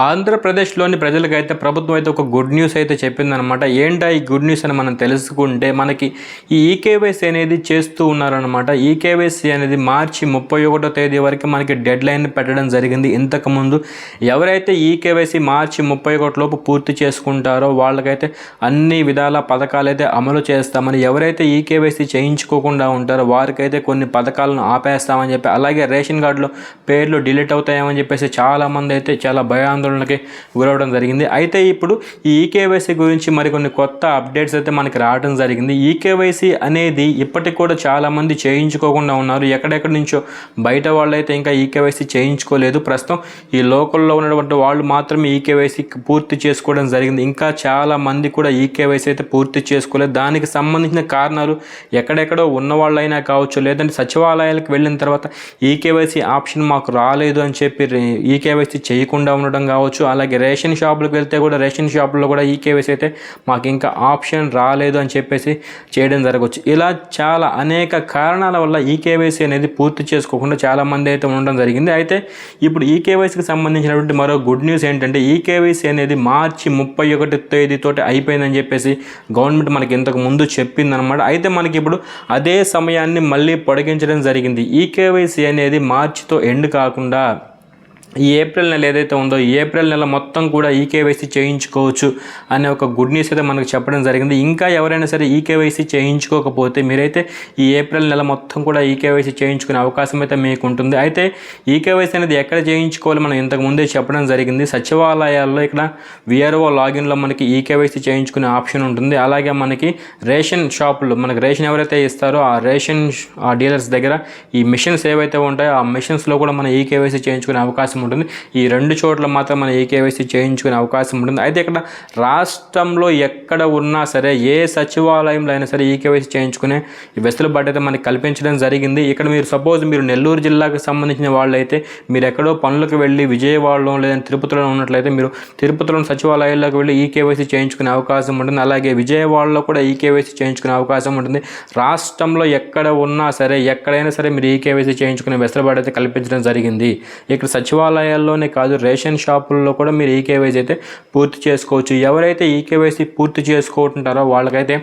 ఆంధ్రప్రదేశ్లోని ప్రజలకైతే ప్రభుత్వం అయితే ఒక గుడ్ న్యూస్ అయితే చెప్పిందనమాట ఏంటా ఈ గుడ్ న్యూస్ అని మనం తెలుసుకుంటే మనకి ఈ ఈకేవైసీ అనేది చేస్తూ ఉన్నారనమాట ఈకేవైసీ అనేది మార్చి ముప్పై ఒకటో తేదీ వరకు మనకి డెడ్ లైన్ పెట్టడం జరిగింది. ఇంతకుముందు ఎవరైతే ఈకేవైసీ మార్చి ముప్పై ఒకటిలోపు పూర్తి చేసుకుంటారో వాళ్ళకైతే అన్ని విధాల పథకాలు అయితే అమలు చేస్తామని ఎవరైతే ఈకేవైసీ చేయించుకోకుండా ఉంటారో వారికైతే కొన్ని పథకాలను ఆపేస్తామని చెప్పి అలాగే రేషన్ కార్డులో పేర్లు డిలీట్ అవుతాయని చెప్పేసి చాలామంది అయితే చాలా ఆందోళనకి గురవడం జరిగింది. అయితే ఇప్పుడు ఈ ఈకేవైసీ గురించి మరికొన్ని కొత్త అప్డేట్స్ అయితే మనకి రావడం జరిగింది. ఈకేవైసీ అనేది ఇప్పటికి కూడా చాలామంది చేయించుకోకుండా ఉన్నారు. ఎక్కడెక్కడి నుంచో బయట వాళ్ళైతే ఇంకా ఈకేవైసీ చేయించుకోలేదు. ప్రస్తుతం ఈ లోకల్లో ఉన్నటువంటి వాళ్ళు మాత్రమే ఈకేవైసీ పూర్తి చేసుకోవడం జరిగింది. ఇంకా చాలా మంది కూడా ఈకేవైసీ అయితే పూర్తి చేసుకోలేదు. దానికి సంబంధించిన కారణాలు ఎక్కడెక్కడో ఉన్న వాళ్ళైనా కావచ్చు లేదంటే సచివాలయాలకు వెళ్ళిన తర్వాత ఈకేవైసీ ఆప్షన్ మాకు రాలేదు అని చెప్పి ఈకేవైసీ చేయకుండా ఉండడం కావచ్చు. అలాగే రేషన్ షాపులకు వెళ్తే కూడా రేషన్ షాపుల్లో కూడా ఈ కేవైసీ అయితే మాకు ఇంకా ఆప్షన్ రాలేదు అని చెప్పేసి చేయడం జరగవచ్చు ఇలా చాలా అనేక కారణాల వల్ల ఈ కేవైసీ అనేది పూర్తి చేసుకోకుండా చాలామంది అయితే ఉండడం జరిగింది. అయితే ఇప్పుడు ఈ కేవైసీకి సంబంధించినటువంటి మరో గుడ్ న్యూస్ ఏంటంటే ఈ కేవైసీ అనేది మార్చి ముప్పై ఒకటి తేదీతోటి అయిపోయిందని చెప్పేసి గవర్నమెంట్ మనకి ఇంతకు ముందు చెప్పిందనమాట అయితే మనకి ఇప్పుడు అదే సమయాన్ని మళ్ళీ పొడిగించడం జరిగింది. ఈ కేవైసీ అనేది మార్చితో ఎండ్ కాకుండా ఈ ఏప్రిల్ నెల ఏదైతే ఉందో ఈ ఏప్రిల్ నెల మొత్తం కూడా ఈకేవైసీ చేయించుకోవచ్చు అనే ఒక గుడ్ న్యూస్ అయితే మనకు చెప్పడం జరిగింది. ఇంకా ఎవరైనా సరే ఈకేవైసీ చేయించుకోకపోతే మీరైతే ఈ ఏప్రిల్ నెల మొత్తం కూడా ఈకేవైసీ చేయించుకునే అవకాశం అయితే మీకు ఉంటుంది అయితే ఈకేవైసీ అనేది ఎక్కడ చేయించుకోవాలి మనం ఇంతకు ముందే చెప్పడం జరిగింది. సచివాలయాల్లో ఇక్కడ విఆర్ఓ లాగిన్లో మనకి ఈకేవైసీ చేయించుకునే ఆప్షన్ ఉంటుంది. అలాగే మనకి రేషన్ షాపులు మనకి రేషన్ ఎవరైతే ఇస్తారో ఆ రేషన్ ఆ డీలర్స్ దగ్గర ఈ మిషన్స్ ఏవైతే ఉంటాయో ఆ మిషన్స్లో కూడా మనం ఈకేవైసీ చేయించుకునే అవకాశం ఉంటుంది. ఈ రెండు చోట్ల మాత్రం మనం ఈకేవైసీ చేయించుకునే అవకాశం ఉంటుంది. అయితే ఇక్కడ రాష్ట్రంలో ఎక్కడ ఉన్నా సరే ఏ సచివాలయంలో అయినా సరే ఈకేవైసీ చేయించుకునే ఈ వెసులుబాటు అయితే మనకి కల్పించడం జరిగింది. ఇక్కడ మీరు సపోజ్ మీరు నెల్లూరు జిల్లాకు సంబంధించిన వాళ్ళైతే మీరు ఎక్కడో పనులకు వెళ్ళి విజయవాడలో లేదంటే తిరుపతిలో ఉన్నట్లయితే మీరు తిరుపతిలోని సచివాలయాల్లోకి వెళ్ళి ఈకేవైసీ చేయించుకునే అవకాశం ఉంటుంది. అలాగే విజయవాడలో కూడా ఈకేవైసీ చేయించుకునే అవకాశం ఉంటుంది. రాష్ట్రంలో ఎక్కడ ఉన్నా సరే ఎక్కడైనా సరే మీరు ఈకేవైసీ చేయించుకునే వెసులుబాటు అయితే కల్పించడం జరిగింది. ఇక్కడ సచివాలయం సచివాలయాల్లోనే కాదు రేషన్ షాపుల్లో కూడా మీరు ఈకేవైసీ అయితే పూర్తి చేసుకోవచ్చు. ఎవరైతే ఈకేవైసీ పూర్తి చేసుకుంటుంటారో వాళ్ళకైతే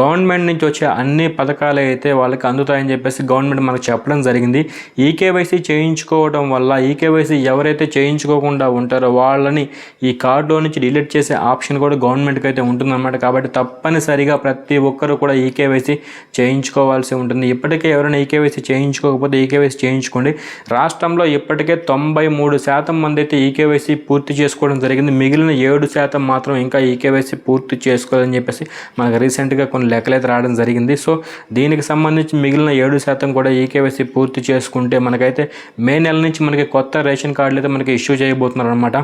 గవర్నమెంట్ నుంచి వచ్చే అన్ని పథకాలు అయితే వాళ్ళకి అందుతాయని చెప్పేసి గవర్నమెంట్ మనకు చెప్పడం జరిగింది. ఈకేవైసీ చేయించుకోవడం వల్ల ఈకేవైసీ ఎవరైతే చేయించుకోకుండా ఉంటారో వాళ్ళని ఈ కార్డులో నుంచి డిలీట్ చేసే ఆప్షన్ కూడా గవర్నమెంట్కి అయితే ఉంటుందన్నమాట. కాబట్టి తప్పనిసరిగా ప్రతి ఒక్కరు కూడా ఈకేవైసీ చేయించుకోవాల్సి ఉంటుంది. ఇప్పటికే ఎవరైనా ఈకేవైసీ చేయించుకోకపోతే ఈకేవైసీ చేయించుకోండి. రాష్ట్రంలో ఇప్పటికే తొంభై మూడు మూడు శాతం మంది అయితే ఈకేవైసీ పూర్తి చేసుకోవడం జరిగింది. మిగిలిన ఏడు శాతం మాత్రం ఇంకా ఈకేవైసీ పూర్తి చేసుకోవాలని చెప్పేసి మనకు రీసెంట్గా కొన్ని లెక్కలు అయితే రావడం జరిగింది. సో దీనికి సంబంధించి మిగిలిన ఏడు శాతం కూడా ఈకేవైసీ పూర్తి చేసుకుంటే మనకైతే మే నెల నుంచి మనకి కొత్త రేషన్ కార్డులు అయితే మనకి ఇష్యూ చేయబోతున్నారు అనమాట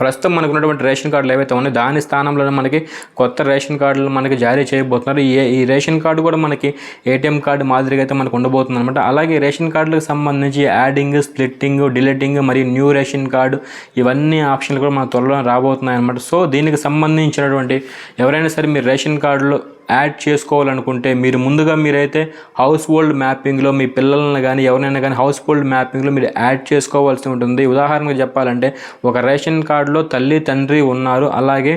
ప్రస్తుతం మనకు ఉన్నటువంటి రేషన్ కార్డులు ఏవైతే ఉన్నాయో దాని స్థానంలో మనకి కొత్త రేషన్ కార్డులు మనకి జారీ చేయబోతున్నారు. ఈ ఈ రేషన్ కార్డు కూడా మనకి ఏటీఎం కార్డు మాదిరిగా అయితే మనకు ఉండబోతుంది అనమాట అలాగే రేషన్ కార్డులకు సంబంధించి యాడింగ్ స్ప్లిట్టింగ్ డిలీటింగ్ మరియు న్యూ రేషన్ కార్డు ఇవన్నీ ఆప్షన్లు కూడా మన త్వరలో రాబోతున్నాయి అనమాట సో దీనికి సంబంధించినటువంటి ఎవరైనా సరే మీరు రేషన్ కార్డులో యాడ్ చేసుకోవాలనుకుంటే మీరు ముందుగా మీరైతే హౌస్ హోల్డ్ మ్యాపింగ్లో మీ పిల్లలను కానీ ఎవరైనా కానీ హౌస్ హోల్డ్ మ్యాపింగ్లో మీరు యాడ్ చేసుకోవాల్సి ఉంటుంది. ఉదాహరణకు చెప్పాలంటే ఒక రేషన్ కార్డులో తల్లి తండ్రి ఉన్నారు. అలాగే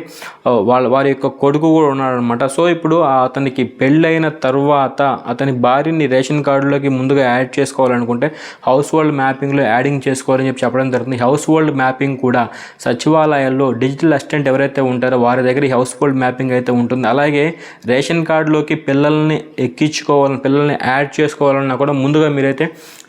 వాళ్ళ వారి యొక్క కొడుకు కూడా ఉన్నారనమాట సో ఇప్పుడు అతనికి పెళ్ళైన తర్వాత అతని భార్యని రేషన్ కార్డులోకి ముందుగా యాడ్ చేసుకోవాలనుకుంటే హౌస్ హోల్డ్ మ్యాపింగ్లో యాడింగ్ చేసుకోవాలని చెప్పి చెప్పడం జరుగుతుంది. హౌస్ హోల్డ్ మ్యాపింగ్ కూడా సచివాలయాల్లో డిజిటల్ అసిస్టెంట్ ఎవరైతే ఉంటారో వారి దగ్గర హౌస్ హోల్డ్ మ్యాపింగ్ అయితే ఉంటుంది. అలాగే రేషన్ కార్డులోకి పిల్లల్ని ఎక్కించుకోవాలని పిల్లల్ని యాడ్ చేసుకోవాలన్నా కూడా ముందుగా మీరైతే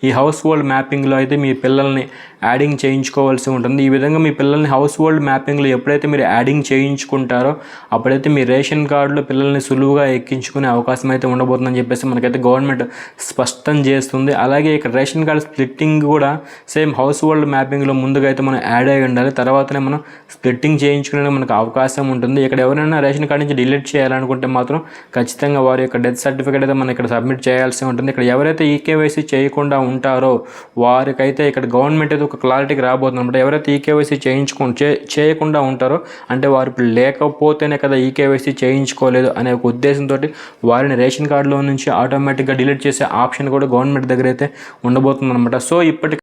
ఈ హౌస్ హోల్డ్ మ్యాపింగ్లో అయితే మీ పిల్లల్ని యాడింగ్ చేయించుకోవాల్సి ఉంటుంది. ఈ విధంగా మీ పిల్లల్ని హౌస్ హోల్డ్ మ్యాపింగ్లో ఎప్పుడైతే మీరు యాడింగ్ చేయించుకుంటారో అప్పుడైతే మీ రేషన్ కార్డులో పిల్లల్ని సులువుగా ఎక్కించుకునే అవకాశం అయితే ఉండబోతుందని చెప్పేసి మనకైతే గవర్నమెంట్ స్పష్టం చేస్తుంది. అలాగే ఇక్కడ రేషన్ కార్డు స్ప్లిట్టింగ్ కూడా సేమ్ హౌస్ హోల్డ్ మ్యాపింగ్లో ముందుగా అయితే మనం యాడ్ అయి ఉండాలి. తర్వాతనే మనం స్ప్లిట్టింగ్ చేయించుకునే మనకు అవకాశం ఉంటుంది. ఇక్కడ ఎవరైనా రేషన్ కార్డు నుంచి డిలీట్ చేయాలనుకుంటే మాత్రం ఖచ్చితంగా వారి యొక్క డెత్ సర్టిఫికేట్ అయితే మనం ఇక్కడ సబ్మిట్ చేయాల్సి ఉంటుంది. ఇక్కడ ఎవరైతే ఈకేవైసీ చేయకుండా ఉంటారో వారికైతే ఇక్కడ గవర్నమెంట్ అయితే ఒక క్లారిటీకి రాబోతుంది. అనమాట ఎవరైతే ఈకేవైసీ చేయించుకుని చే చేయకుండా ఉంటారో అంటే వారు ఇప్పుడు లేకపోతేనే కదా ఈకేవైసీ చేయించుకోలేదు అనే ఒక ఉద్దేశంతో వారిని రేషన్ కార్డులో నుంచి ఆటోమేటిక్గా డిలీట్ చేసే ఆప్షన్ కూడా గవర్నమెంట్ దగ్గర అయితే ఉండబోతుంది అనమాట సో ఇప్పటి